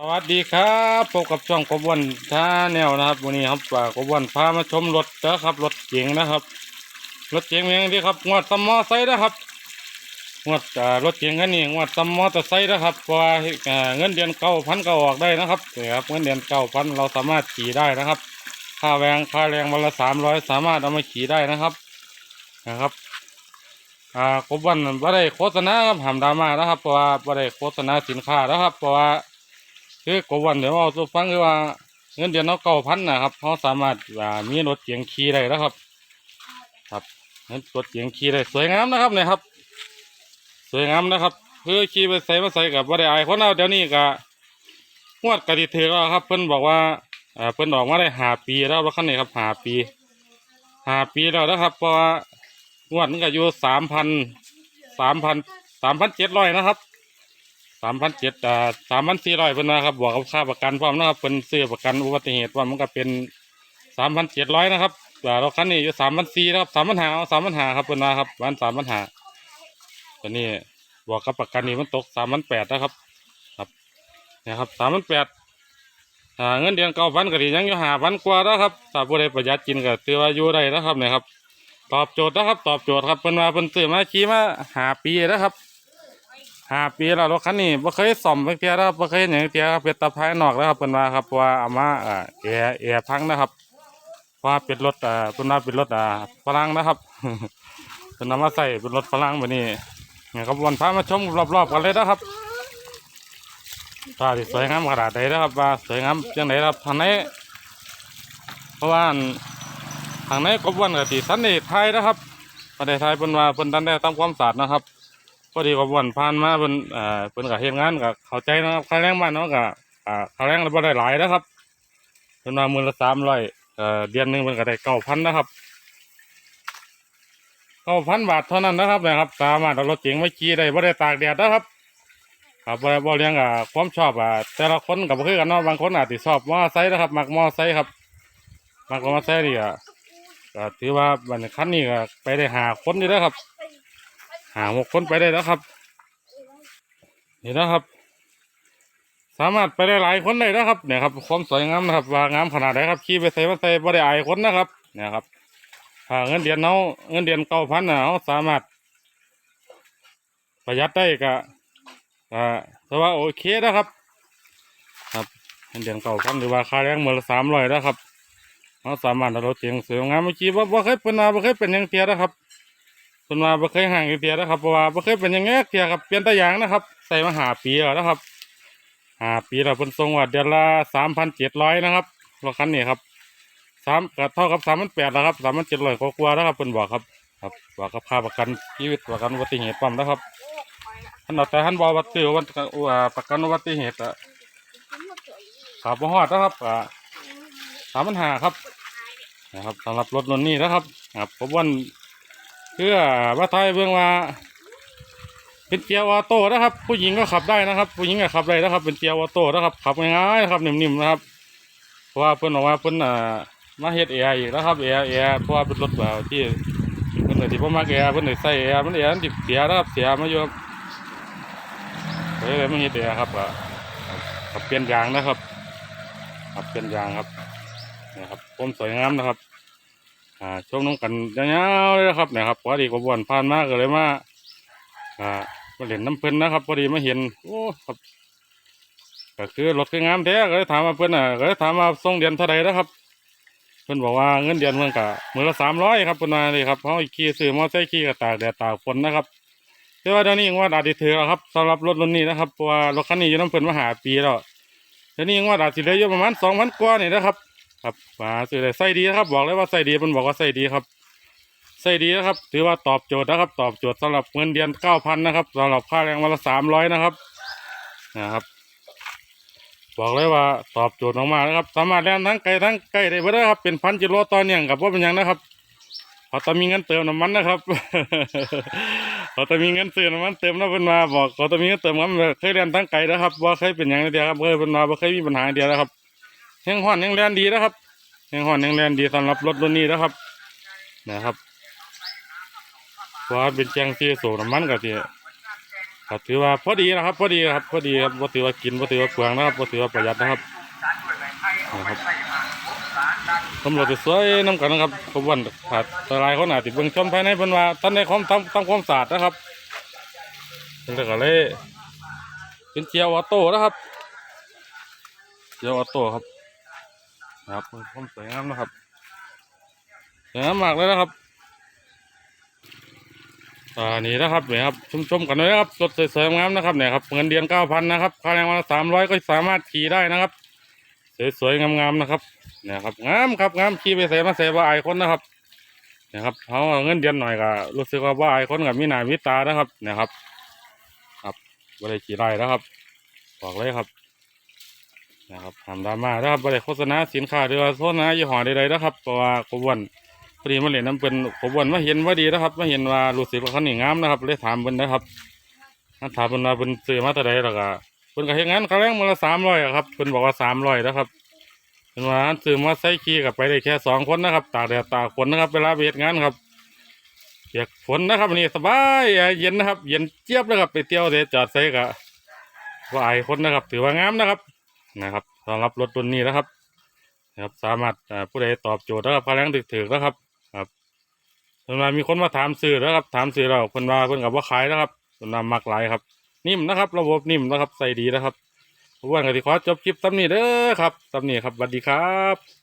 สวัสดีครับพบกับช่องกบวันท่าแนวนะครับวันนี้ครับฝากกบวันพามาชมรถนะครับรถเก๋งนะครับรถเก๋งอย่างนี้ครับงวดซัมมอไซค์นะครับงวดรถเก๋งคันนี้งวดซัมมอเตไซค์นะครับเพราะว่าอ่าเงินเดือนเก้าพันก็ออกได้นะครับนี่ครับเงินเดือนเก้าพันเราสามารถขี่ได้นะครับ ค่าแรงค่าแรงวันละสามร้อยสามารถเอามาขี่ได้นะครับนะครับอ่ากบวันบ่ได้โฆษณาครับหามดราม่านะครับเพราะว่าบ่ได้โฆษณาสินค้านะครับเพราะว่า คือกบวันเดี๋ยวเอาตัวฟังคือว่าเงินเดือนเราเก้าพันนะครับเขาสามารถมีรถเกียงขี่ได้แล้วครับ ครับเงินรถเกียงขี่ได้สวยงามนะครับเนี่ยครับ สวยงามนะครับคือขี่ไปใส่มาใส่กับบ่ได้อายคนเอาเดี๋ยวนี้ก็งวดกติถือแล้วครับ เพิ่นบอกว่าอ่าเพิ่นออกมาได้หาปีแล้วรถคันนี้ครับหาปีหาปีแล้วนะครับเพราะว่างวดมันก็อยู่สามพันสามพันสามพันเจ็ดร้อยนะครับามพันเจ็ดอ่าสามพันสี่ร้อยเพิ่นนะครับบวกกับค่าประกันพร้อมนะครับเพิ่นซื้อประกันอุบัติเหตุว่ามันก็เป็นสามพันเจ็ดร้อยนะครับแต่รถคันนี้อยู่สามพันสี่นะครับสามพันหาเอาสามพันหาครับเพิ่นนะครับวันสามพันหาตัวนี้บวกกับประกันนี่มันตกสามพันแปดนะครับ ครับนะครับสามพันแปดอ่าเงินเดือนเก้าพันก็ดียังอยู่หาพันกว่าแล้วครับถ้าผู้ใดประหยัดกินก็ถือว่าอยู่ได้นะครับเนี่ยครับตอบโจทย์นะครับ ตอบโจทย์ครับเพิ่นว่าเพิ่นซื้อมาขี่มาหาปีนะครับ ห้าปีแล้วรถคันนี้บ่เคยซ่อมเพิ่งเทียแล้วบ่เคยเห็นอย่างเทียครับเป็นตะภายนอกแล้วครับเพิ่นว่าครับเพราะว่าเอามาเอ่อแอร์แอร์พังนะครับเพราะว่าเป็นรถเอ่อเพิ่นว่าเป็นรถอ่าฝรั่งนะครับเพิ่นนำมาใส่เป็นรถฝรั่งแบบนี้เนี่ยครับวันพามาชมรอบๆกันเลยนะครับตาที่สวยงามขนาดไหนนะครับว่าสวยงามจังไหนครับทางไหนเพราะว่าทางไหนกบวันกับที่สันนิษไทยนะครับประเทศไทยเพิ่นว่าเพิ่นดันได้ทำความสะอาดนะครับ พอดีกับวันผ่านมาเป็นเอ่อเป็นกับเฮ็ดงานกับเข้าใจนะครับค่าแรงบ้านเนาะกับอ่าค่าแรงเราบ่ได้หลายนะครับเป็นมามื่นละสามร้อยเอ่อเดือนหนึ่งเป็นก็ได้เก้าพันนะครับเก้าพันบาทเท่านั้นนะครับนะครับ สามารถเอารถเก๋งมาขี่ได้บ่ได้ตากแดดนะครับครับบ่ได้บ่เลี้ยงกับความชอบอะแต่ละคนกับบ่คือกันเนาะบางคนอาจจะชอบมอไซค์นะครับมักมอไซค์ครับมักมอไซค์นี่ก็ก็ถือว่าบันคันนี้ก็ไปได้หาคนอยู่แล้วครับ หาหกคนไปได้แล้วครับนี่นะครับ สามารถไปได้หลายคนเลยนะครับเนี่ยครับความสวยงามนะครับว่างามขนาดไหนครับขี่ไปใส่มาใส่บ่ได้อายคนนะครับ เนี่ยครับถ้าเงินเดือนเนาเงินเดือนเก้าพันนะเราสามารถ ประหยัดได้ก็อ่าแต่ว่าโอเคนะครับ ครับเงินเดือนเก้าพันหรือว่าค่าแรงเมือละสามร้อยนะครับเราสามารถเอารถเจียงสวยงามเมื่อกี้ว่าบ่เคยเป็นนาบ่เคยเป็นยังเทียนะครับ เพิ่นว่าบ่เคยห่างอีกเทียนะครับเพราะว่าบ่เคยเป็นอย่างเงี้ยเทียครับเปลี่ยนตะยางนะครับ ใส่มาหาปีแล้วนะครับหาปีแล้วเพิ่นส่งว่าเดือนละสามพันเจ็ดร้อยนะครับรถคันนี้ครับสามก็เท่ากับสามพันแปดแล้วครับสามพันเจ็ดร้อยกว่าๆนะครับเพิ่นบอกครับครับบอกกับค่าประกันชีวิตประกันอุบัติเหตุปั๊มนะครับท่านเอาแต่ท่านบอกว่าซื้อวันอ่าประกันอุบัติเหตุอะขาบ่ฮอดนะครับอ่าสามพันห้าครับนะครับสำหรับรถรุ่นนี้นะครับครับผมวัน เพื่อว่าไทยเบื้องว่า เป็นเกียร์ออโต้นะครับ ผู้หญิงก็ขับได้นะครับ ผู้หญิงก็ขับได้นะครับ เป็นเกียร์ออโต้นะครับขับง่ายๆนะครับนิ่มๆนะครับเพราะว่าเพิ่นบอกว่าเพิ่นอ่ามาเฮ็ดแอร์อีกนะครับแอร์แอร์เพราะว่าเป็นรถแบบที่เพิ่นก็สิบ่มักแอร์เพิ่นได้ใส่แอร์มันแอร์มันสิเสียนะครับเสียมาอยู่เฮ้ยเลยมาเฮ็ดแอร์ครับก็ขับเปลี่ยนยางนะครับขับเปลี่ยนยางครับนี่ครับผมสวยงามนะครับ อ่าชมน้องกันยาวๆเลยนะครับเนี่ยครับพอดีกบวนผ่านมากเลยมาอ่ามาเล่นน้ำเพิ่นนะครับพอดีมาเห็นโอ้ครับก็คือรถคืองามแท้ก็เลยถามมาเพิ่อนอะก็เลยถามมาส่งเดือนเท่าใดนะครับ เพิ่อนบอกว่าเงินเดือนเพิ่นกะมือละสามร้อยครับเพิ่นว่าเลยครับเพราะอีกขี่ซื้อมอเตอร์ไซค์ขี่ก็ตากแดดตากฝนนะครับแต่ว่าเดี๋ยวนี้ยังว่าอาจจะถือครับสำหรับรถรุ่นนี้นะครับเพราะว่ารถคันนี้อยู่น้ำเพิ่นมาหาปีแล้วเดี๋ยวนี้ยังว่าอาจจะเหลืออยู่ประมาณสองพันกว่านี่นะครับ ครับมาซื้อได้ไส้ดีนะครับ บอกเลยว่าไส้ดีมันบอกว่าไส้ดีครับไส้ดีนะครับ ถือว่าตอบโจทย์นะครับ ตอบโจทย์สำหรับเงินเดือนเก้าพันนะครับสำหรับค่าแรงวันละสามร้อยนะครับนะครับ บอกเลยว่าตอบโจทย์มากๆนะครับ สามารถแล่นทั้งไกลทั้งใกล้ได้เบ่ได้ครับเป็นพันกิโลต่อเนื่องกับว่าเป็นยังนะครับพอต้องมีเงินเติมน้ำมันนะครับพอต้องมีเงินซื้อน้ำมันเติมแล้วเป็นมาบอกพอต้องมีเงินเติมน้ำมันเคยเรียนทั้งไกลนะครับว่าเคยเป็นหยังเดียวครับเคยเป็นมาว่าเคยมีปัญหาเดียวนะครับ ยังห่อนยังแรงดีนะครับยังห่อนยังแรงดีสำหรับรถรุ่นนี้นะครับ นะครับเพราะว่าเป็นแจงซีสูบน้ำมันก็ที่ครับถือว่าพอดีนะครับ พอดีครับพอดีครับบ่ถือว่ากินบ่ถือว่าเปลืองนะครับบ่ถือว่าประหยัดนะครับนะครับตำรวจสวยน้ำกันนะครับขบวนขาดหลายคนอาจจะเบิ่งชมภายในเพิ่นว่าท่านในความทำทำความสะอาดนะครับเพิ่นก็เลยเป็นเจียวออโต้นะครับเจียวออโต้ครับ ครับความสวยงามนะครับสวยงามมากเลยนะครับอ่านี่นะครับเนี่ยครับชมชมๆกันเลยนะครับรถสวยๆงามนะครับเนี่ยครับเงินเดือนเก้าพันนะครับค่าแรงวันละสามร้อยก็สามารถขี่ได้นะครับ สวยๆงามๆนะครับเนี่ยครับงามครับงามขี่ไปใส่มาใส่ว่าอคนนะครับเนี่ยครับเขาเงินเดือนหน่อยก็รู้สึกว่าว่าอคนกับมีหน้ามีตานะครับเนี่ยครับ ครับบริขี่ได้นะครับบอกเลยครับ นะครับทำดราม่านะครับบริโฆษณาสินค้าหรือว่าโฆษณายี่ห้อใดๆนะครับเพราะว่าขบวนพอดีมาเล่นน้ำเป็นผมวันมาเห็นว่าดีนะครับมาเห็นว่ารู้สึกว่าเขาหนีงามนะครับเลยถามเพิ่นนะครับนั่นถามเพิ่นว่าเพิ่นซื้อมาเท่าใดแล้วก็เพิ่นก็เฮ็ดงานเขาแรงมาละสามร้อยครับเพิ่นบอกว่าสามร้อยนะครับเพิ่นว่าซื้อมาใส่ขี่กับไปได้แค่สองคนนะครับตากแดดตากฝนนะครับเวลาไปเฮ็ดงานครับเปียกฝนนะครับอันนี้สบายเย็นนะครับ เย็นเจี๊ยบเลยครับไปเที่ยวเดจอดใส่กะว่าไอายคนนะครับ ถือว่างามนะครับ นะครับสำหรับรถตุนนี้นะครับนะครับ สามารถผู้ใดตอบโจทย์นะครับค่าแรงถึกๆนะครับ ครับส่วนมามีคนมาถามซื้อแล้วครับ ถามซื้อเราคนว่าเพิ่นกับว่าขายนะครับส่วนมามักหลายครับ นิ่มนะครับ ระบบนิ่มนะครับใส่ดีนะครับทุกวันก็สิขอจบคลิปซ้ำนี้เด้อครับซ้ำนี้ครับสวัสดีครับ